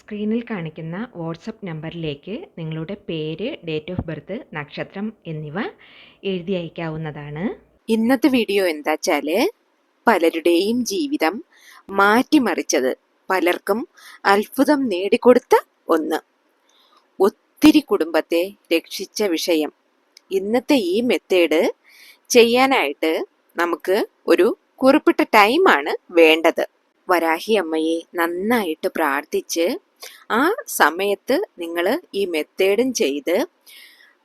സ്ക്രീനിൽ കാണിക്കുന്ന വാട്സപ്പ് നമ്പറിലേക്ക് നിങ്ങളുടെ പേര് ഡേറ്റ് ഓഫ് ബർത്ത് നക്ഷത്രം എന്നിവ എഴുതി അയക്കാവുന്നതാണ്. ഇന്നത്തെ വീഡിയോ എന്താ പലരുടെയും ജീവിതം മാറ്റിമറിച്ചത് പലർക്കും അത്ഭുതം നേടിക്കൊടുത്ത ഒന്ന്. ഒത്തിരി കുടുംബത്തെ രക്ഷിച്ച വിഷയം. ഇന്നത്തെ ഈ മെത്തേഡ് ചെയ്യാനായിട്ട് നമുക്ക് ഒരു കുറിപ്പിട്ട ടൈമാണ് വേണ്ടത്. വരാഹി അമ്മയെ നന്നായിട്ട് പ്രാർത്ഥിച്ച് ആ സമയത്ത് നിങ്ങൾ ഈ മെത്തേഡും ചെയ്ത്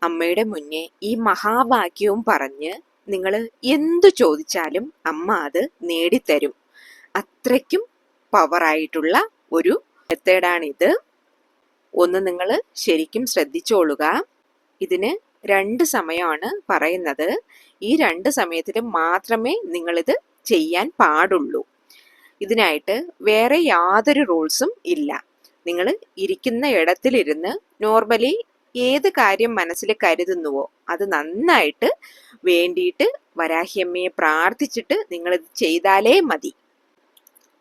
അമ്മയുടെ മുന്നേ ഈ മഹാവാക്യവും പറഞ്ഞ് നിങ്ങൾ എന്തു ചോദിച്ചാലും അമ്മ അത് നേടിത്തരും. അത്രയ്ക്കും പവറായിട്ടുള്ള ഒരു മെത്തേഡാണിത് ഒന്ന് നിങ്ങൾ ശരിക്കും ശ്രദ്ധിച്ചോളുക. ഇതിന് രണ്ട് സമയമാണ് പറയുന്നത്. ഈ രണ്ട് സമയത്തിൽ മാത്രമേ നിങ്ങളിത് ചെയ്യാൻ പാടുള്ളൂ. ഇതിനായിട്ട് വേറെ യാതൊരു റൂൾസും ഇല്ല. നിങ്ങൾ ഇരിക്കുന്ന ഇടത്തിലിരുന്ന് നോർമലി ഏത് കാര്യം മനസ്സിൽ കരുതുന്നുവോ അത് നന്നായിട്ട് വേണ്ടിയിട്ട് വരാഹിയമ്മയെ പ്രാർത്ഥിച്ചിട്ട് നിങ്ങൾ ഇത് ചെയ്താലേ മതി.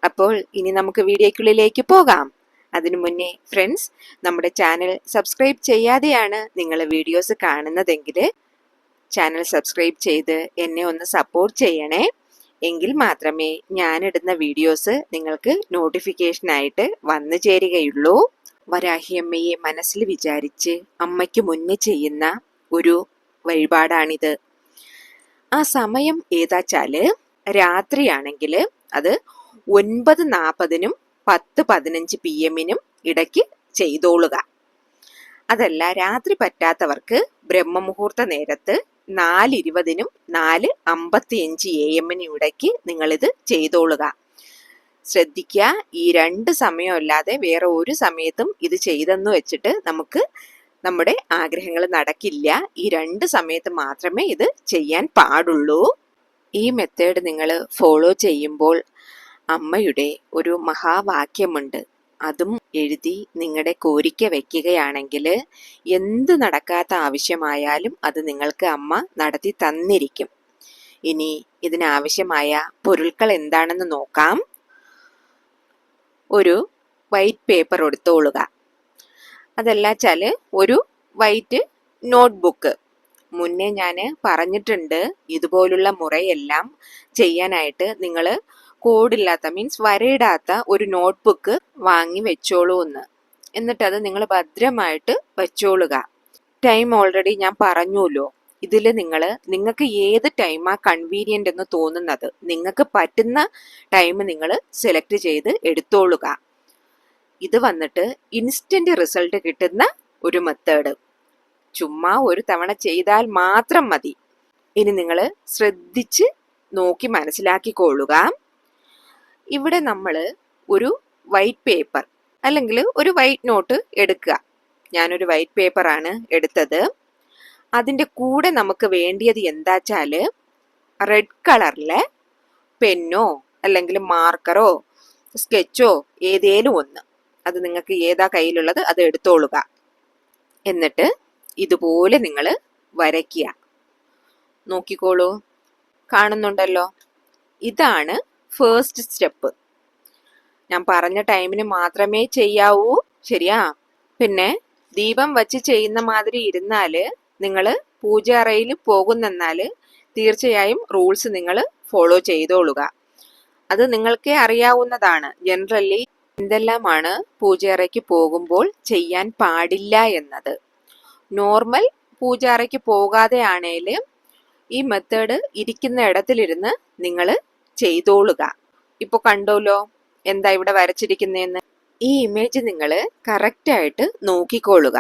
അപ്പോൾ ഇനി നമുക്ക് വീഡിയോക്കുള്ളിലേക്ക് പോകാം. അതിനു മുന്നേ ഫ്രണ്ട്സ് നമ്മുടെ ചാനൽ സബ്സ്ക്രൈബ് ചെയ്യാതെയാണ് നിങ്ങൾ വീഡിയോസ് കാണുന്നതെങ്കിൽ ചാനൽ സബ്സ്ക്രൈബ് ചെയ്ത് എന്നെ ഒന്ന് സപ്പോർട്ട് ചെയ്യണേ. എങ്കിൽ മാത്രമേ ഞാനിടുന്ന വീഡിയോസ് നിങ്ങൾക്ക് നോട്ടിഫിക്കേഷനായിട്ട് വന്നു ചേരുകയുള്ളൂ. വരാഹിയമ്മയെ മനസ്സിൽ വിചാരിച്ച് അമ്മയ്ക്ക് മുന്നേ ചെയ്യുന്ന ഒരു വഴിപാടാണിത്. ആ സമയം ഏതാച്ചാൽ രാത്രിയാണെങ്കിൽ അത് ഒൻപത് നാൽപ്പതിനും പത്ത് പതിനഞ്ച് പി എമ്മിനും ഇടയ്ക്ക് ചെയ്തോളുക. അതല്ല രാത്രി പറ്റാത്തവർക്ക് ബ്രഹ്മമുഹൂർത്ത നേരത്ത് നാല് ഇരുപതിനും നാല് അമ്പത്തിയഞ്ച് എ എമ്മിനും ഇടയ്ക്ക് നിങ്ങളിത് ചെയ്തോളുക. ശ്രദ്ധിക്കുക ഈ രണ്ട് സമയമല്ലാതെ വേറെ ഒരു സമയത്തും ഇത് ചെയ്തെന്ന് വെച്ചിട്ട് നമുക്ക് നമ്മുടെ ആഗ്രഹങ്ങൾ നടക്കില്ല. ഈ രണ്ട് സമയത്ത് മാത്രമേ ഇത് ചെയ്യാൻ പാടുള്ളൂ. ഈ മെത്തേഡ് നിങ്ങൾ ഫോളോ ചെയ്യുമ്പോൾ അമ്മയുടെ ഒരു മഹാവാക്യമുണ്ട്. അതും എഴുതി നിങ്ങളുടെ കോരിക്ക വയ്ക്കുകയാണെങ്കിൽ എന്ത് നടക്കാത്ത ആവശ്യമായാലും അത് നിങ്ങൾക്ക് അമ്മ നടത്തി തന്നിരിക്കും. ഇനി ഇതിനാവശ്യമായ പൊരുൾകൾ എന്താണെന്ന് നോക്കാം. ഒരു വൈറ്റ് പേപ്പർ എടുത്തോളുക. അതല്ല വെച്ചാൽ ഒരു വൈറ്റ് നോട്ട്ബുക്ക് മുന്നേ ഞാൻ പറഞ്ഞിട്ടുണ്ട് ഇതുപോലുള്ള മുറയെല്ലാം ചെയ്യാനായിട്ട് നിങ്ങൾ കോഡില്ലാത്ത മീൻസ് വരയിടാത്ത ഒരു നോട്ട്ബുക്ക് വാങ്ങി വെച്ചോളൂ എന്ന്. എന്നിട്ടത് നിങ്ങൾ ഭദ്രമായിട്ട് വെച്ചോളുക. ടൈം ഓൾറെഡി ഞാൻ പറഞ്ഞുല്ലോ. ഇതിൽ നിങ്ങൾ നിങ്ങൾക്ക് ഏത് ടൈമാ കൺവീനിയന്റ് എന്ന് തോന്നുന്നത് നിങ്ങൾക്ക് പറ്റുന്ന ടൈം നിങ്ങൾ സെലക്ട് ചെയ്ത് എടുത്തോളുക. ഇത് വന്നിട്ട് ഇൻസ്റ്റന്റ് റിസൾട്ട് കിട്ടുന്ന ഒരു മെത്തേഡ് ചുമ്മാ ഒരു തവണ ചെയ്താൽ മാത്രം മതി. ഇനി നിങ്ങൾ ശ്രദ്ധിച്ച് നോക്കി മനസ്സിലാക്കിക്കൊള്ളുക. ഇവിടെ നമ്മൾ ഒരു വൈറ്റ് പേപ്പർ അല്ലെങ്കിൽ ഒരു വൈറ്റ് നോട്ട് എടുക്കുക. ഞാനൊരു വൈറ്റ് പേപ്പറാണ് എടുത്തത്. അതിന്റെ കൂടെ നമുക്ക് വേണ്ടിയത് എന്താച്ചാൽ റെഡ് കളറിലെ പെന്നോ അല്ലെങ്കിൽ മാർക്കറോ സ്കെച്ചോ ഏതേലും ഒന്ന്. അത് നിങ്ങൾക്ക് ഏതാ കയ്യിലുള്ളത് അത് എടുത്തോളുക. എന്നിട്ട് ഇതുപോലെ നിങ്ങൾ വരയ്ക്കുക. നോക്കിക്കോളൂ. കാണുന്നുണ്ടല്ലോ? ഇതാണ് ഫേസ്റ്റ് സ്റ്റെപ്പ് ഞാൻ പറഞ്ഞ ടൈമിന് മാത്രമേ ചെയ്യാവൂ. ശരിയാ? പിന്നെ ദീപം വച്ച് ചെയ്യുന്ന മാതിരി ഇരുന്നാൽ നിങ്ങൾ പൂജ അറയിൽ പോകുന്നെന്നാൽ തീർച്ചയായും റൂൾസ് നിങ്ങൾ ഫോളോ ചെയ്തോളുക. അത് നിങ്ങൾക്കേ അറിയാവുന്നതാണ്. ജനറലി എന്തെല്ലാമാണ് പൂജയറയ്ക്ക് പോകുമ്പോൾ ചെയ്യാൻ പാടില്ല എന്നത്. നോർമൽ പൂജാറയ്ക്ക് പോകാതെ ആണേൽ ഈ മെത്തേഡ് ഇരിക്കുന്ന ഇടത്തിലിരുന്ന് നിങ്ങൾ ചെയ്തോളുക. ഇപ്പൊ കണ്ടോലോ? എന്താ ഇവിടെ വരച്ചിരിക്കുന്നതെന്ന് ഈ ഇമേജ് നിങ്ങൾ കറക്റ്റായിട്ട് നോക്കിക്കോളുക.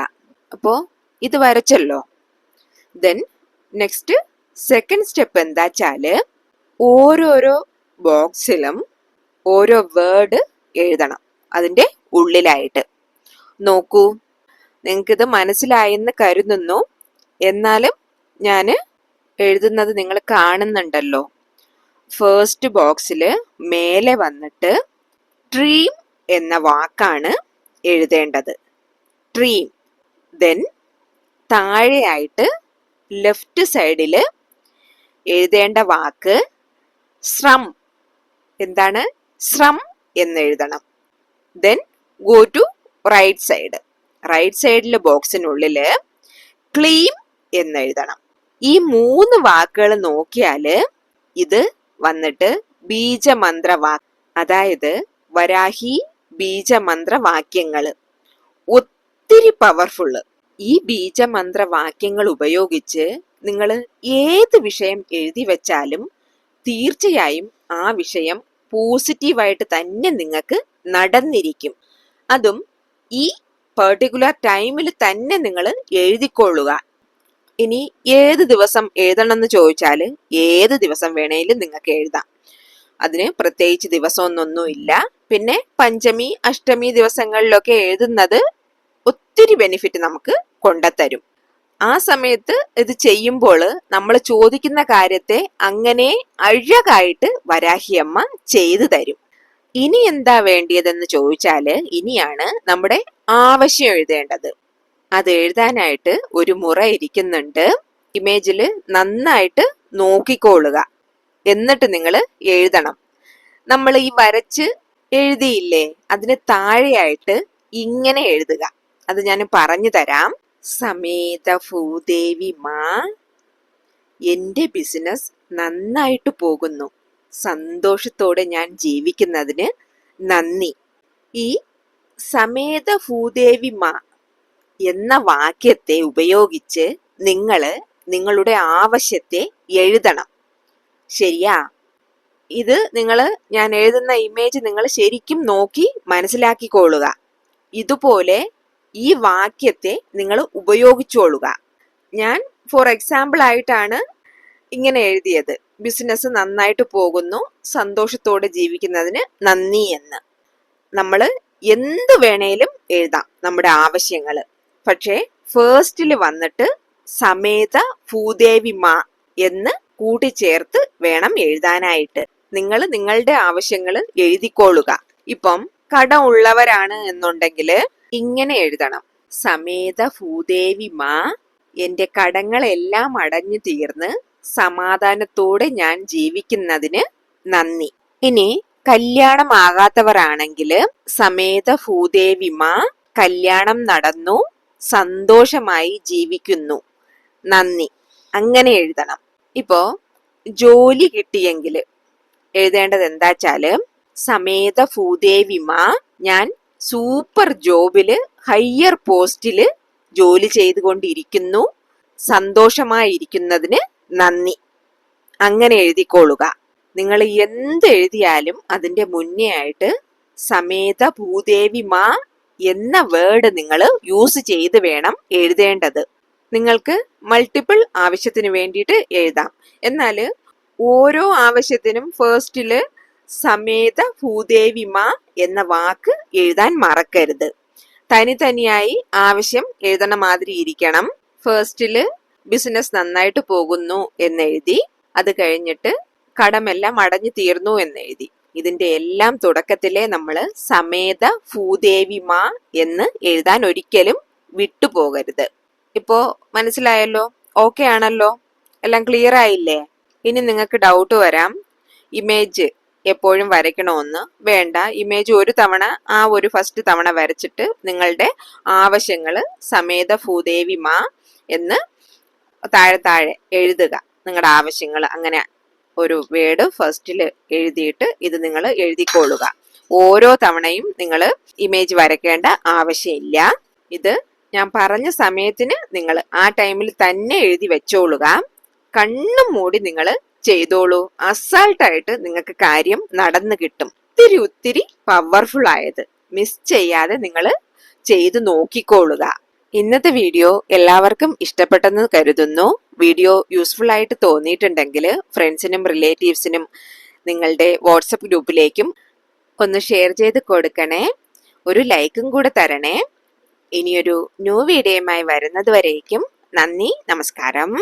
അപ്പോൾ ഇത് വരച്ചല്ലോ. ദെൻ നെക്സ്റ്റ് സെക്കൻഡ് സ്റ്റെപ്പ് എന്താ വെച്ചാൽ ഓരോരോ ബോക്സിലും ഓരോ വേർഡ് എഴുതണം അതിന്റെ ഉള്ളിലായിട്ട്. നോക്കൂ. നിങ്ങൾക്കിത് മനസ്സിലായെന്ന് കരുതുന്നു. എന്നാലും ഞാൻ എഴുതുന്നത് നിങ്ങൾ കാണുന്നുണ്ടല്ലോ. ഫസ്റ്റ് ബോക്സിൽ മേലെ വന്നിട്ട് ഡ്രീം എന്ന വാക്കാണ് എഴുതേണ്ടത്. ഡ്രീം ദെൻ താഴെയായിട്ട് ലെഫ്റ്റ് സൈഡിൽ എഴുതേണ്ട വാക്ക് ശ്രം. എന്താണ്? ശ്രം എന്ന് എഴുതണം. Then go to right side right സൈഡിലെ ബോക്സിനുള്ളിൽ ക്ലീം എന്ന് എഴുതണം. ഈ മൂന്ന് വാക്കുകൾ നോക്കിയാൽ ഇത് വന്നിട്ട് ബീജമന്ത്രവാക് അതായത് വരാഹി ബീജമന്ത്രവാക്യങ്ങൾ. ഒത്തിരി പവർഫുള്ള് ഈ ബീജമന്ത്രവാക്യങ്ങൾ ഉപയോഗിച്ച് നിങ്ങൾ ഏത് വിഷയം എഴുതി വെച്ചാലും തീർച്ചയായും ആ വിഷയം പോസിറ്റീവായിട്ട് തന്നെ നിങ്ങൾക്ക് നടന്നിരിക്കും. അതും ഈ പെർട്ടിക്കുലർ ടൈമിൽ തന്നെ നിങ്ങൾ എഴുതിക്കൊള്ളുക. ഇനി ഏത് ദിവസം എഴുതണം എന്ന് ചോദിച്ചാൽ ഏത് ദിവസം വേണേലും നിങ്ങൾക്ക് എഴുതാം. അതിന് പ്രത്യേകിച്ച് ദിവസമൊന്നൊന്നുമില്ല പിന്നെ പഞ്ചമി അഷ്ടമി ദിവസങ്ങളിലൊക്കെ എഴുതുന്നത് ഒത്തിരി ബെനിഫിറ്റ് നമുക്ക് കൊണ്ടുത്തരും ആ സമയത്ത് ഇത് ചെയ്യുമ്പോൾ നമ്മൾ ചോദിക്കുന്ന കാര്യത്തെ അങ്ങനെ അഴകായിട്ട് വരാഹിയമ്മ ചെയ്തു തരും. ഇനി എന്താ വേണ്ടിയതെന്ന് ചോദിച്ചാൽ ഇനിയാണ് നമ്മുടെ ആവശ്യം എഴുതേണ്ടത്. അത് എഴുതാനായിട്ട് ഒരു മുറ ഇരിക്കുന്നുണ്ട്. ഇമേജിൽ നന്നായിട്ട് നോക്കിക്കോളുക. എന്നിട്ട് നിങ്ങൾ എഴുതണം. നമ്മൾ ഈ വരച്ച് എഴുതിയില്ലേ അതിന് താഴെയായിട്ട് ഇങ്ങനെ എഴുതുക. അത് ഞാൻ പറഞ്ഞു തരാം. സമേത ഭൂദേവി മാ എന്റെ ബിസിനസ് നന്നായിട്ട് പോകുന്നു. സന്തോഷത്തോടെ ഞാൻ ജീവിക്കുന്നതിന് നന്ദി. ഈ സമേത ഭൂദേവി മാ എന്ന വാക്യത്തെ ഉപയോഗിച്ച് നിങ്ങൾ നിങ്ങളുടെ ആവശ്യത്തെ എഴുതണം. ശരിയാ? ഇത് നിങ്ങൾ ഞാൻ എഴുതുന്ന ഇമേജ് നിങ്ങൾ ശരിക്കും നോക്കി മനസ്സിലാക്കിക്കൊള്ളുക. ഇതുപോലെ ഈ വാക്യത്തെ നിങ്ങൾ ഉപയോഗിച്ചോളുക. ഞാൻ ഫോർ എക്സാമ്പിൾ ആയിട്ടാണ് ഇങ്ങനെ എഴുതിയത്. ബിസിനസ് നന്നായിട്ട് പോകുന്നു സന്തോഷത്തോടെ ജീവിക്കുന്നതിന് നന്ദി എന്ന്. നമ്മൾ എന്ത് വേണേലും എഴുതാം നമ്മുടെ ആവശ്യങ്ങൾ പക്ഷേ ഫേസ്റ്റിൽ വന്നിട്ട് സമേത ഭൂദേവി മാ എന്ന് കൂട്ടിച്ചേർത്ത് വേണം എഴുതാനായിട്ട്. നിങ്ങൾ നിങ്ങളുടെ ആവശ്യങ്ങൾ എഴുതിക്കോളുക ഇപ്പം കട ഉള്ളവരാണ് എന്നുണ്ടെങ്കിൽ ഇങ്ങനെ എഴുതണം. സമേത ഭൂദേവി മാ എന്റെ കടങ്ങളെല്ലാം അടഞ്ഞു തീർന്ന് സമാധാനത്തോടെ ഞാൻ ജീവിക്കുന്നതിന് നന്ദി. ഇനി കല്യാണമാകാത്തവരാണെങ്കിൽ സമേത ഭൂദേവി മാ കല്യാണം നടന്നു. സന്തോഷമായി ജീവിക്കുന്നു. നന്ദി. അങ്ങനെ എഴുതണം. ഇപ്പോ ജോലി കിട്ടിയെങ്കിൽ എഴുതേണ്ടത് എന്താച്ചാൽ സമേത ഭൂദേവിമ ഞാൻ സൂപ്പർ ജോബിൽ ഹയ്യർ പോസ്റ്റിൽ ജോലി ചെയ്തുകൊണ്ടിരിക്കുന്നു. സന്തോഷമായിരിക്കുന്നതിന് നന്ദി. അങ്ങനെ എഴുതിക്കൊള്ളുക. നിങ്ങൾ എന്ത് എഴുതിയാലും അതിന്റെ മുന്നേ ആയിട്ട് സമേത ഭൂദേവി മാ എന്ന വേർഡ് നിങ്ങൾ യൂസ് ചെയ്ത് വേണം എഴുതേണ്ടത്. നിങ്ങൾക്ക് മൾട്ടിപ്പിൾ ആവശ്യത്തിന് വേണ്ടിയിട്ട് എഴുതാം. എന്നാൽ ഓരോ ആവശ്യത്തിനും ഫേസ്റ്റിൽ സമേത ഭൂദേവിമ എന്ന വാക്ക് എഴുതാൻ മറക്കരുത്. തനി തനിയായി ആവശ്യം എഴുതണ മാതിരി ഇരിക്കണം. ഫേസ്റ്റിൽ ബിസിനസ് നന്നായിട്ട് പോകുന്നു എന്നെഴുതി. അത് കഴിഞ്ഞിട്ട് കടമെല്ലാം അടഞ്ഞു തീർന്നു എന്നെഴുതി. ഇതിന്റെ എല്ലാം തുടക്കത്തിലെ നമ്മൾ സമേത ഭൂദേവിമാ എന്ന് എഴുതാൻ ഒരിക്കലും വിട്ടുപോകരുത്. ഇപ്പോ മനസ്സിലായല്ലോ? ഓക്കെ ആണല്ലോ? എല്ലാം ക്ലിയർ ആയില്ലേ? ഇനി നിങ്ങൾക്ക് ഡൗട്ട് വരാം. ഇമേജ് എപ്പോഴും വരയ്ക്കണമെന്ന്. വേണ്ട. ഇമേജ് ഒരു തവണ ആ ഒരു ഫസ്റ്റ് തവണ വരച്ചിട്ട് നിങ്ങളുടെ ആവശ്യങ്ങൾ സമേത ഭൂദേവി മാ എന്ന് താഴെ താഴെ എഴുതുക. നിങ്ങളുടെ ആവശ്യങ്ങൾ അങ്ങനെ ഒരു വേർഡ് ഫസ്റ്റിൽ എഴുതിയിട്ട് ഇത് നിങ്ങൾ എഴുതിക്കൊള്ളുക. ഓരോ തവണയും നിങ്ങൾ ഇമേജ് വരയ്ക്കേണ്ട ആവശ്യമില്ല. ഇത് ഞാൻ പറഞ്ഞ സമയത്തിന് നിങ്ങൾ ആ ടൈമിൽ തന്നെ എഴുതി വെച്ചോളുക. കണ്ണും മൂടി നിങ്ങൾ ചെയ്തോളൂ. അസാൾട്ടായിട്ട് നിങ്ങൾക്ക് കാര്യം നടന്നു കിട്ടും. ഒത്തിരി ഒത്തിരി പവർഫുൾ ആയത്. മിസ് ചെയ്യാതെ നിങ്ങൾ ചെയ്തു നോക്കിക്കോളുക ഇന്നത്തെ വീഡിയോ എല്ലാവർക്കും ഇഷ്ടപ്പെട്ടെന്ന് കരുതുന്നു. വീഡിയോ യൂസ്ഫുൾ ആയിട്ട് തോന്നിയിട്ടുണ്ടെങ്കിൽ ഫ്രണ്ട്സിനും റിലേറ്റീവ്സിനും നിങ്ങളുടെ വാട്സപ്പ് ഗ്രൂപ്പിലേക്കും ഒന്ന് ഷെയർ ചെയ്ത് കൊടുക്കണേ. ഒരു ലൈക്കും കൂടെ തരണേ. ഇനിയൊരു ന്യൂ വീഡിയോയുമായി വരുന്നത് വരേക്കും. നന്ദി നമസ്കാരം.